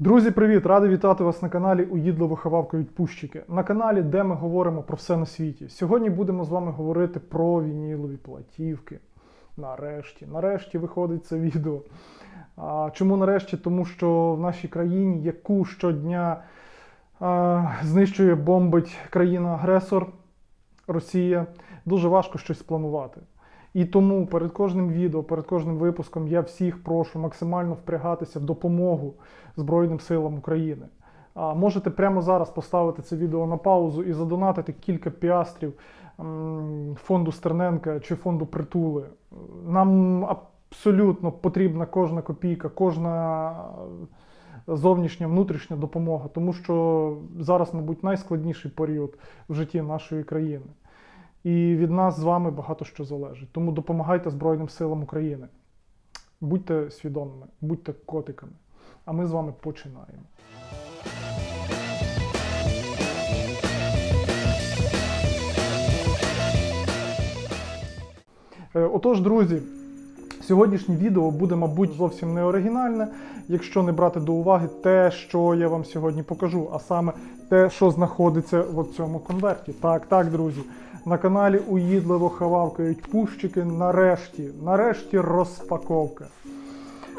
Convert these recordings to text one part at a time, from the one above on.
Друзі, привіт! Радий вітати вас на каналі Уїдливо хававка від Пущики. На каналі, де ми говоримо про все на світі. Сьогодні будемо з вами говорити про вінілові платівки. Нарешті, нарешті виходить це відео. А, чому нарешті? Тому що в нашій країні, яку щодня а, знищує, бомбить країна-агресор Росія, дуже важко щось спланувати. І тому перед кожним відео, перед кожним випуском я всіх прошу максимально впрягатися в допомогу Збройним силам України. А можете прямо зараз поставити це відео на паузу і задонатити кілька піастрів фонду Стерненка чи фонду Притули. Нам абсолютно потрібна кожна копійка, кожна зовнішня, внутрішня допомога, тому що зараз, мабуть, найскладніший період в житті нашої країни. І від нас з вами багато що залежить. Тому допомагайте Збройним силам України. Будьте свідомими, будьте котиками. А ми з вами починаємо. Е, Отож, друзі, сьогоднішнє відео буде, мабуть, зовсім не оригінальне, якщо не брати до уваги те, що я вам сьогодні покажу, а саме те, що знаходиться в цьому конверті. Так, так, друзі. На каналі Уїдливо хававкають пущики. Нарешті, нарешті розпаковка.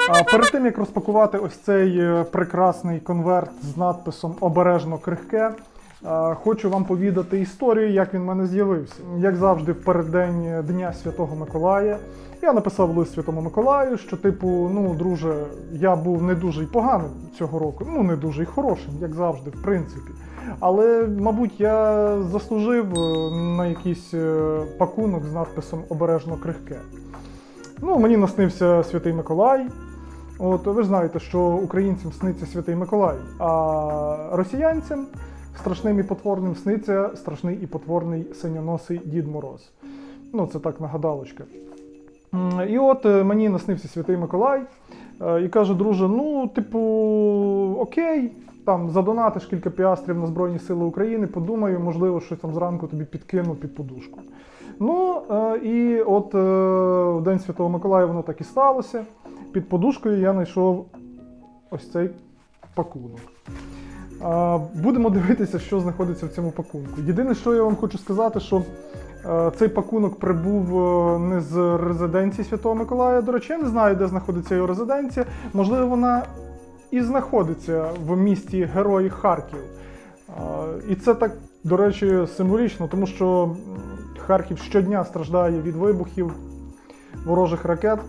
А перед тим як розпакувати ось цей е, прекрасний конверт з надписом Обережно крихке. Хочу вам повідати історію, як він в мене з'явився. Як завжди, в переддень Дня Святого Миколая я написав лист Святому Миколаю, що, типу, ну, друже, я був не дуже й поганим цього року, ну не дуже й хорошим, як завжди, в принципі. Але, мабуть, я заслужив е, на якийсь е, пакунок з надписом Обережно крихке. Ну, мені наснився Святий Миколай. От ви ж знаєте, що українцям сниться Святий Миколай, а росіянцям страшним і потворним сниться страшний і потворний синьоносий Дід Мороз. Ну, це так нагадалочка. І от е, мені наснився Святий Миколай е, і каже, друже, ну, типу, окей, там задонатиш кілька піастрів на Збройні Сили України, подумаю, можливо, щось там зранку тобі підкину під подушку. Ну, е, і от в День Святого Миколая воно так і сталося. Під подушкою я знайшов ось цей пакунок. Будемо дивитися, що знаходиться в цьому пакунку. Єдине, що я вам хочу сказати, що е, цей пакунок прибув е, не з резиденції Святого Миколая. До речі, я не знаю, де знаходиться його резиденція. Можливо, вона і знаходиться в місті Герої Харків. І це так, до речі, символічно, тому що Харків щодня страждає від вибухів ворожих ракет.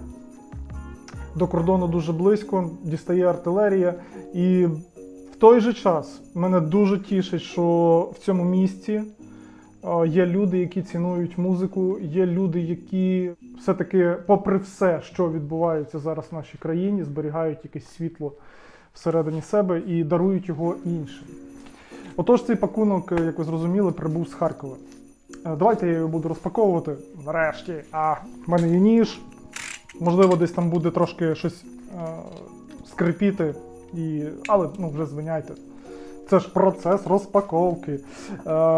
До кордону дуже близько, дістає артилерія. І той же час мене дуже тішить, що в цьому місті е, є люди, які цінують музику, є люди, які все-таки, попри все, що відбувається зараз в нашій країні, зберігають якесь світло всередині себе і дарують його іншим. Отож, цей пакунок, е, як ви зрозуміли, прибув з Харкова. Е, Давайте я його буду розпаковувати. Нарешті. А, в мене є ніж. Можливо, десь там буде трошки щось е, скрипіти, і... але ну, вже звиняйте. Це ж процес розпаковки. Е,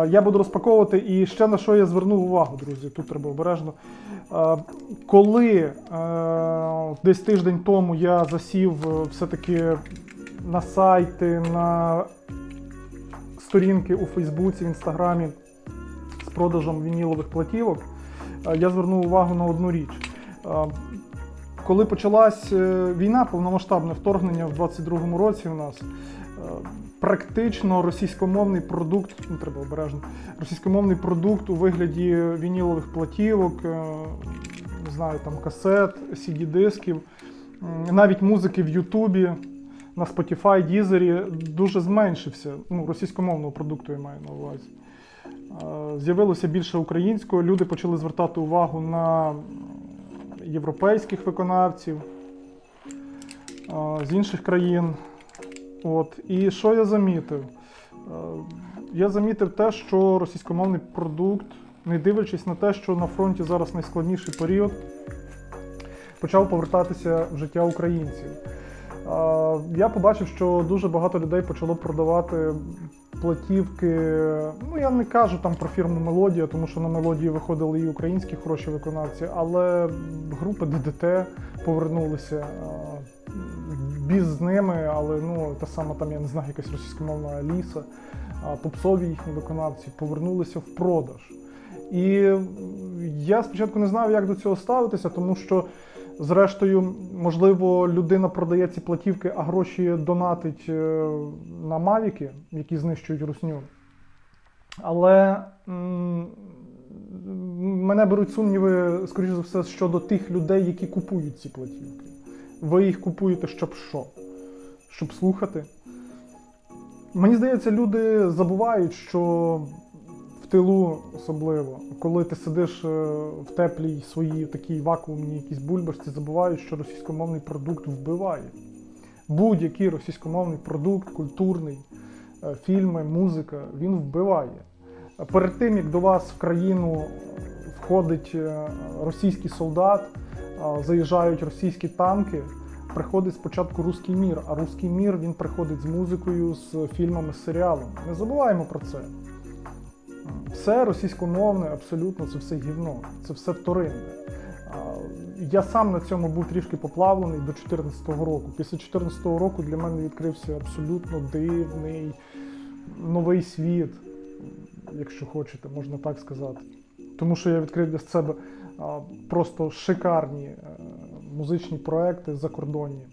я буду розпаковувати і ще на що я звернув увагу, друзі. Тут треба обережно. Е, коли е, десь тиждень тому я засів е, все-таки на сайти, на сторінки у Фейсбуці, в Інстаграмі з продажем вінілових платівок, е, я звернув увагу на одну річ. Коли почалась е, війна, повномасштабне вторгнення в 22-му році у нас, е, практично російськомовний продукт, ну треба обережно, російськомовний продукт у вигляді вінілових платівок, е, не знаю, там касет, CD-дисків, навіть музики в Ютубі, на Spotify, Дізері дуже зменшився. Ну, російськомовного продукту я маю на увазі. З'явилося більше українського, люди почали звертати увагу на європейських виконавців з інших країн. От. І що я замітив? Е, Я замітив те, що російськомовний продукт, не дивлячись на те, що на фронті зараз найскладніший період, почав повертатися в життя українців. Е, Я побачив, що дуже багато людей почало продавати платівки. Ну, я не кажу там про фірму Мелодія, тому що на мелодії виходили і українські хороші виконавці, але групи ДДТ повернулися. біз з ними, але ну та сама там, я не знаю, якась російськомовна Аліса, попсові їхні виконавці повернулися в продаж. І я спочатку не знав, як до цього ставитися, тому що, зрештою, можливо, людина продає ці платівки, а гроші донатить е, на мавіки, які знищують русню. Але м, мене беруть сумніви, скоріше за все, щодо тих людей, які купують ці платівки. Ви їх купуєте, щоб що? Щоб слухати. Мені здається, люди забувають, що тилу особливо, коли ти сидиш е, в теплій своїй такій вакуумній якійсь бульбашці, забувають, що російськомовний продукт вбиває. Будь-який російськомовний продукт, культурний, е, фільми, музика, він вбиває. Перед тим, як до вас в країну входить е, російський солдат, заїжджають російські танки, приходить спочатку руський мір, а руський мір він приходить з музикою, з фільмами, з серіалами. Не забуваємо про це. Все російськомовне, абсолютно, це все гівно, це все вторинне. Я сам на цьому був трішки поплавлений до 2014 року. Після 2014 року для мене відкрився абсолютно дивний новий світ, якщо хочете, можна так сказати. Тому що я відкрив для себе просто шикарні е, музичні проекти закордонні,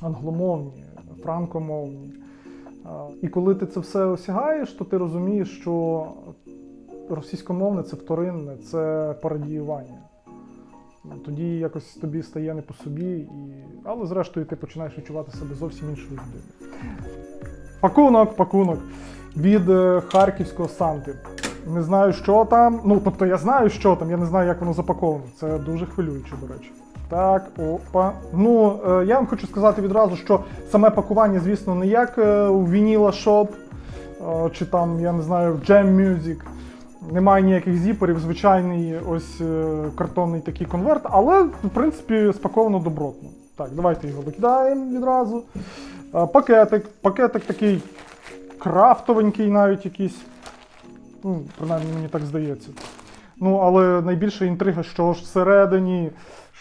англомовні, франкомовні. І коли ти це все осягаєш, то ти розумієш, що російськомовне це вторинне, це парадіювання. Тоді якось тобі стає не по собі, і... але зрештою ти починаєш відчувати себе зовсім іншою людиною. Пакунок, пакунок від е, харківського Санти. Не знаю, що там. Ну, тобто я знаю, що там, я не знаю, як воно запаковано. Це дуже хвилююче, до речі. Так, опа. Ну, е, я вам хочу сказати відразу, що саме пакування, звісно, не як е, у Вініла Shop, е, чи там, я не знаю, в Jam Music. Немає ніяких зіперів, звичайний ось картонний такий конверт, але в принципі спаковано добротно. Так, давайте його викидаємо відразу. Пакетик. Пакетик такий крафтовенький навіть якийсь. Ну, принаймні мені так здається. Ну, але найбільша інтрига, що ж всередині,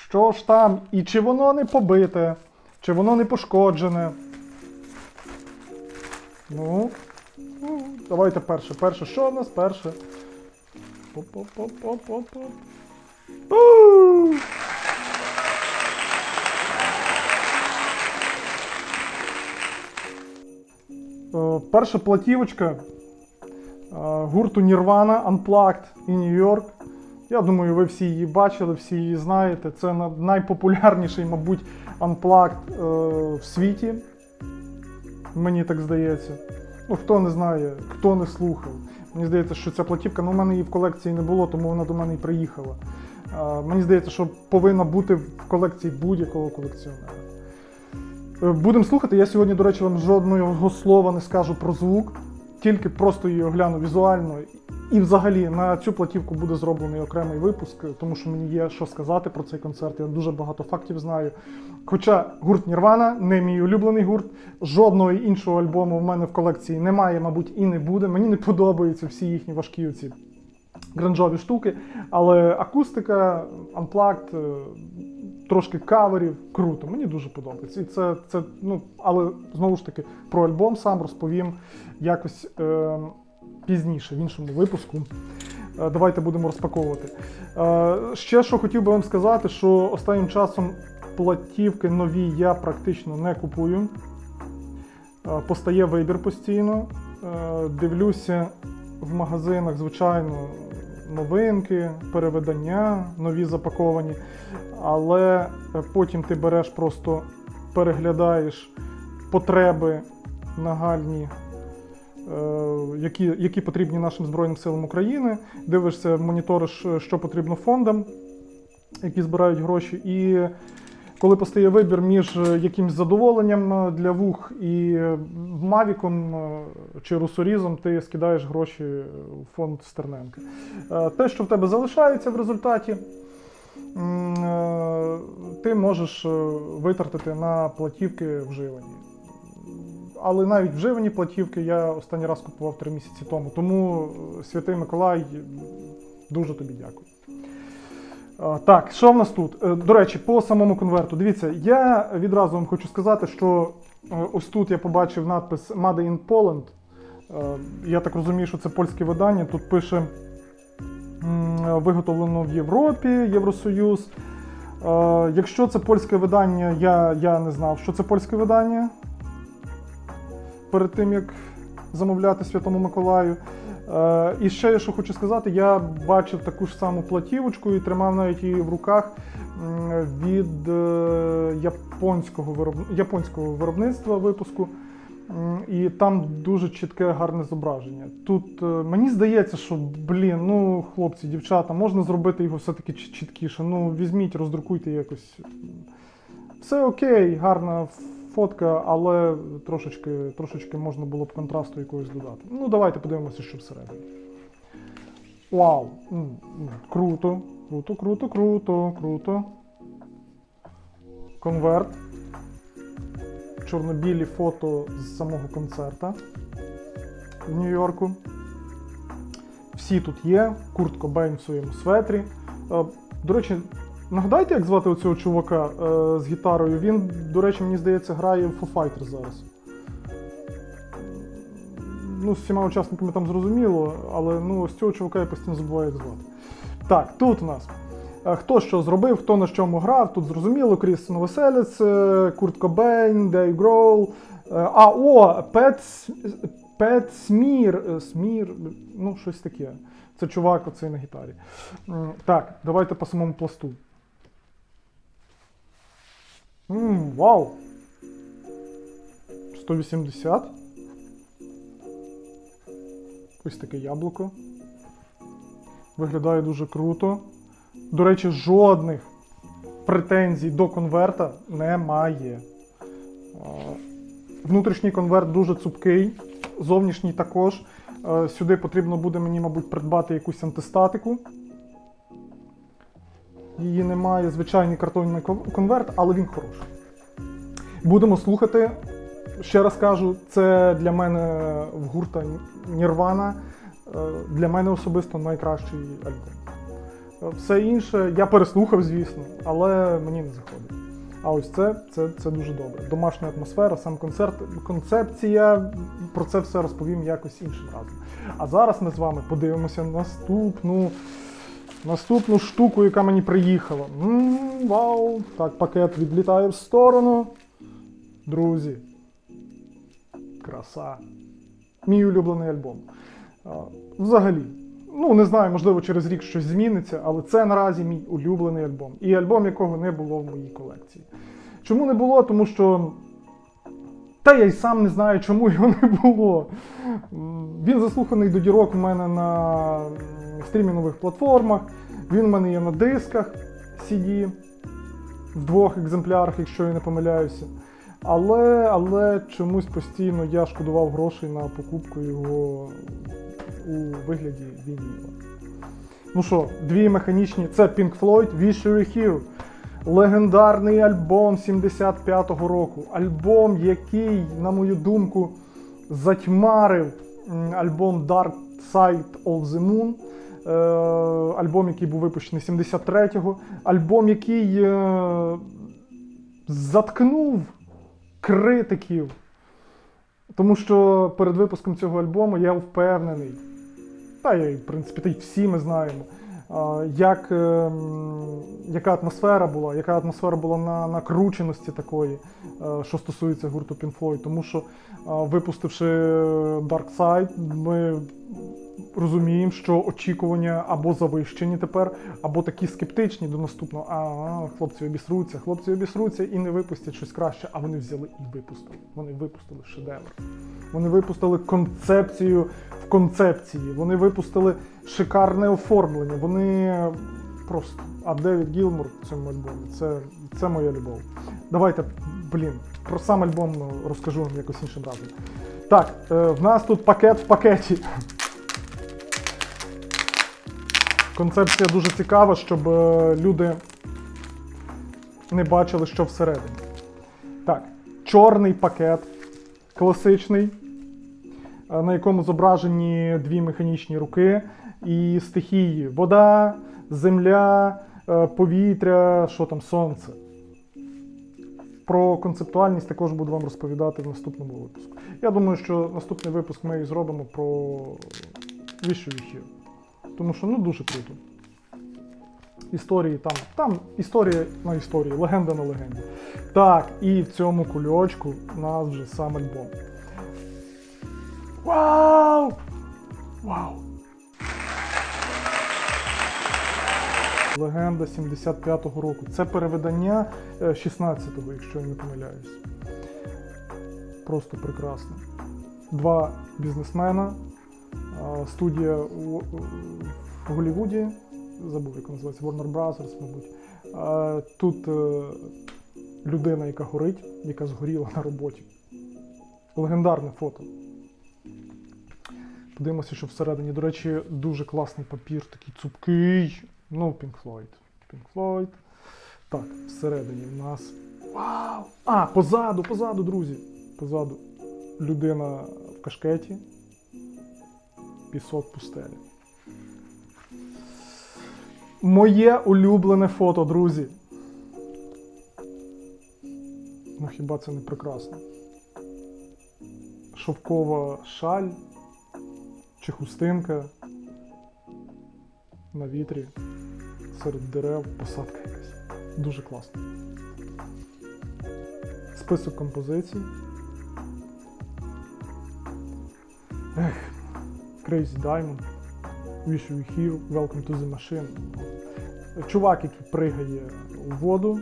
що ж там, і чи воно не побите, чи воно не пошкоджене. Ну, ну давайте перше. Перше, що в нас перше? У! Е, Перша платівочка е, гурту Nirvana Unplugged in New York. Я думаю, ви всі її бачили, всі її знаєте. Це найпопулярніший, мабуть, Unplugged е, в світі. Мені так здається. Ну, хто не знає, хто не слухав. Мені здається, що ця платівка, ну, в мене її в колекції не було, тому вона до мене і приїхала. Е, Мені здається, що повинна бути в колекції будь-якого колекціонера. Е, Будемо слухати. Я сьогодні, до речі, вам жодного слова не скажу про звук, тільки просто її огляну візуально. І взагалі на цю платівку буде зроблений окремий випуск, тому що мені є що сказати про цей концерт. Я дуже багато фактів знаю. Хоча гурт Нірвана не мій улюблений гурт, жодного іншого альбому в мене в колекції немає, мабуть, і не буде. Мені не подобаються всі їхні важкі оці гранжові штуки, але акустика, е, трошки каверів, круто, мені дуже подобається. І це, це ну, але знову ж таки про альбом сам розповім якось е, пізніше, в іншому випуску. Е, Давайте будемо розпаковувати. Е, Ще що хотів би вам сказати, що останнім часом платівки нові я практично не купую. Е, Постає вибір постійно. Е, Дивлюся в магазинах, звичайно, новинки, переведення, нові запаковані. Але е, потім ти береш просто переглядаєш потреби нагальні, е, які, які потрібні нашим Збройним силам України. Дивишся, моніториш, е, що потрібно фондам, які збирають гроші. І коли постає вибір між е, якимсь задоволенням е, для вух і е, Мавіком чи русорізом, ти скидаєш гроші у фонд Стерненка. Те, що в тебе залишається в результаті, ти можеш витратити на платівки вживані. Але навіть вживані платівки я останній раз купував три місяці тому. Тому, святий Миколай, дуже тобі дякую. Так, що в нас тут? Е, До речі, по самому конверту. Дивіться, я відразу вам хочу сказати, що е, ось тут я побачив надпис Made in Poland. Е, Я так розумію, що це польське видання. Тут пише виготовлено в Європі, Євросоюз. Якщо це польське видання, я, я не знав, що це польське видання перед тим, як замовляти Святому Миколаю. Е, і ще що хочу сказати, я бачив таку ж саму платівочку і тримав навіть її в руках від е, японського, вироб... японського виробництва випуску. І там дуже чітке гарне зображення. Тут е, мені здається, що блін, ну хлопці, дівчата, можна зробити його все-таки чіткіше. Ну, візьміть, роздрукуйте якось. Все окей, гарна фотка, але трошечки, трошечки можна було б контрасту якогось додати. Ну, давайте подивимося, що всередині. Вау! Круто, круто, круто, круто, круто. Конверт. Чорно-білі фото з самого концерта в Нью-Йорку. Всі тут є. Курт Кобейн в своєму светрі. Е, До речі, нагадайте, як звати оцього чувака е, з гітарою. Він, до речі, мені здається, грає в Foo Fighters зараз. Ну, з всіма учасниками там зрозуміло, але ну, ось цього чувака я постійно забуваю, як звати. Так, тут у нас. Е, Хто що зробив, хто на чому грав, тут зрозуміло, Кріс Новоселець, е, Курт Кобейн, Дейв Гроул. Е, А, о, Пет, Пет Смір, Смір, ну, щось таке. Це чувак оцей на гітарі. Так, давайте по самому пласту. М, вау! 180. Ось таке яблуко. Виглядає дуже круто. До речі, жодних претензій до конверта немає. Внутрішній конверт дуже цупкий, зовнішній також. Сюди потрібно буде мені, мабуть, придбати якусь антистатику. Її немає, звичайний картонний конверт, але він хороший. Будемо слухати. Ще раз кажу, це для мене в гурта Нірвана. е, Для мене особисто найкращий альбом. Все інше я переслухав, звісно, але мені не заходить. А ось це, це, це дуже добре. Домашня атмосфера, сам концерт, концепція. Про це все розповім якось іншим разом. А зараз ми з вами подивимося наступну, наступну штуку, яка мені приїхала. м вау! Так, пакет відлітає в сторону. Друзі. Краса. Мій улюблений альбом. Взагалі, ну не знаю, можливо, через рік щось зміниться, але це наразі мій улюблений альбом. І альбом, якого не було в моїй колекції. Чому не було? Тому що. Та я й сам не знаю, чому його не було. Він заслуханий до дірок у мене на м, стрімінгових платформах. Він у мене є на дисках CD в двох екземплярах, якщо я не помиляюся. Але, але чомусь постійно я шкодував грошей на покупку його у вигляді вініла. Ну що, дві механічні. Це Pink Floyd Wish You Here. Легендарний альбом 75-го року. Альбом, який, на мою думку, затьмарив альбом Dark Side of the Moon. Е, альбом, який був випущений 73-го. Альбом, який е, заткнув критиків. Тому що перед випуском цього альбому я впевнений, та й, в принципі, та й всі ми знаємо, як, ем, яка атмосфера була, яка атмосфера була на накрученості такої, е, що стосується гурту Pink Floyd. Тому що, випустивши Dark Side, ми розуміємо, що очікування або завищені тепер, або такі скептичні до наступного. А, хлопці обісруться, хлопці обісруться і не випустять щось краще. А вони взяли і випустили. Вони випустили шедевр. Вони випустили концепцію в концепції. Вони випустили шикарне оформлення. Вони просто. А Девід Гілмор в цьому альбомі це, це моя любов. Давайте, блін, про сам альбом розкажу вам якось іншим разом. Так, е, в нас тут пакет в пакеті. Концепція дуже цікава, щоб е, люди не бачили, що всередині. Так, чорний пакет, класичний, е, на якому зображені дві механічні руки і стихії: вода, земля, е, повітря, що там, сонце. Про концептуальність також буду вам розповідати в наступному випуску. Я думаю, що наступний випуск ми зробимо про віщу віхів. Тому що ну дуже круто. Історії там, там історія на історії, легенда на легенді. Так, і в цьому кульочку у нас вже сам альбом. Вау! Вау! Легенда 75-го року. Це перевидання е, 16-го, якщо я не помиляюсь. Просто прекрасно. Два бізнесмена, студія у, в Голлівуді, забув, як називається, Warner Brothers, мабуть. Тут е, людина, яка горить, яка згоріла на роботі. Легендарне фото. Подивимося, що всередині. До речі, дуже класний папір, такий цупкий. Ну, Pink Floyd. Pink Floyd. Так, всередині в нас. Вау! А, позаду, позаду, друзі. Позаду. Людина в кашкеті. Пісок пустелі. Моє улюблене фото, друзі. Ну хіба це не прекрасно? Шовкова шаль чи хустинка на вітрі серед дерев, посадка якась. Дуже класно. Список композицій. Ех, Crazy Diamond, Wish You Here, Welcome to the Machine. Чувак, який пригає у воду.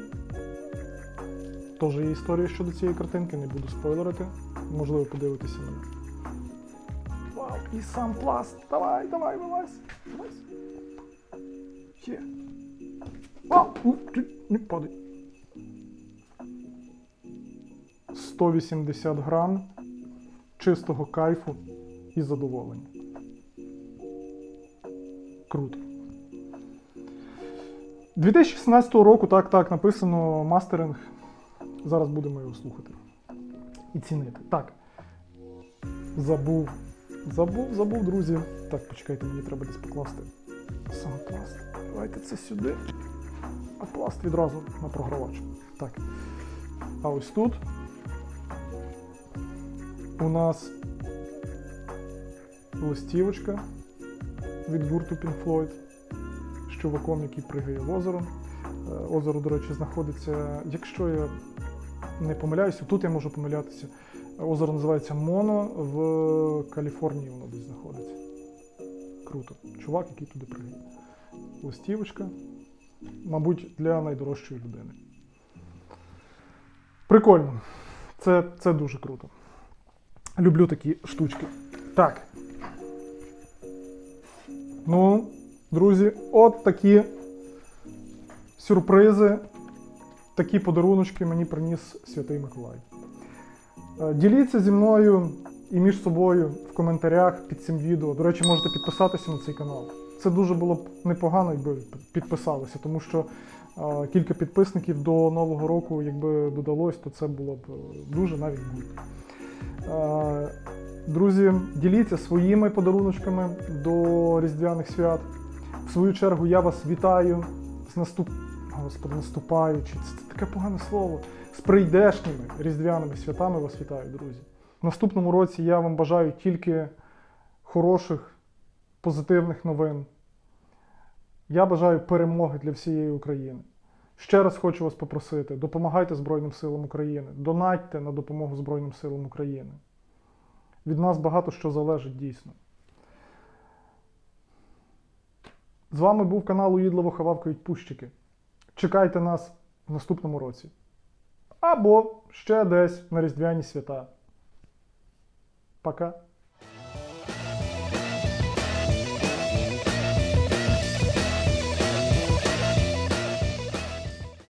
Теж є історія щодо цієї картинки, не буду спойлерити. Можливо, подивитися мене. Вау, і сам пласт. Давай, давай, вилазь. Вилазь. Є. Вау, не падай. 180 грам чистого кайфу і задоволення. Круто. 2016 року, так, так, написано мастеринг. Зараз будемо його слухати і цінити. Так. Забув. Забув, забув, друзі. Так, почекайте, мені треба десь покласти сам пласт. Давайте це сюди. А пласт відразу на програвач. Так. А ось тут у нас листівочка від гурту Pink Floyd з чуваком, який пригає в озеро. Е, Озеро, до речі, знаходиться, якщо я не помиляюся, тут я можу помилятися. Озеро називається Моно в Каліфорнії воно десь знаходиться. Круто. Чувак, який туди пригає. Листівочка, мабуть, для найдорожчої людини. Прикольно. Це, це дуже круто. Люблю такі штучки. Так. Ну, друзі, от такі сюрпризи, такі подаруночки мені приніс Святий Миколай. Е, Діліться зі мною і між собою в коментарях під цим відео. До речі, можете підписатися на цей канал. Це дуже було б непогано, якби підписалися, тому що е, кілька підписників до Нового року, якби додалось, то це було б е, дуже навіть Друзі, діліться своїми подаруночками до Різдвяних свят. В свою чергу я вас вітаю з наступ... Господи, наступаючи. Це таке погане слово. З прийдешніми різдвяними святами вас вітаю, друзі. В наступному році я вам бажаю тільки хороших, позитивних новин. Я бажаю перемоги для всієї України. Ще раз хочу вас попросити: допомагайте Збройним силам України, донатьте на допомогу Збройним силам України. Від нас багато що залежить дійсно. З вами був канал Уїдливо Хававкають Пущики. Чекайте нас в наступному році. Або ще десь на Різдвяні свята. Пока.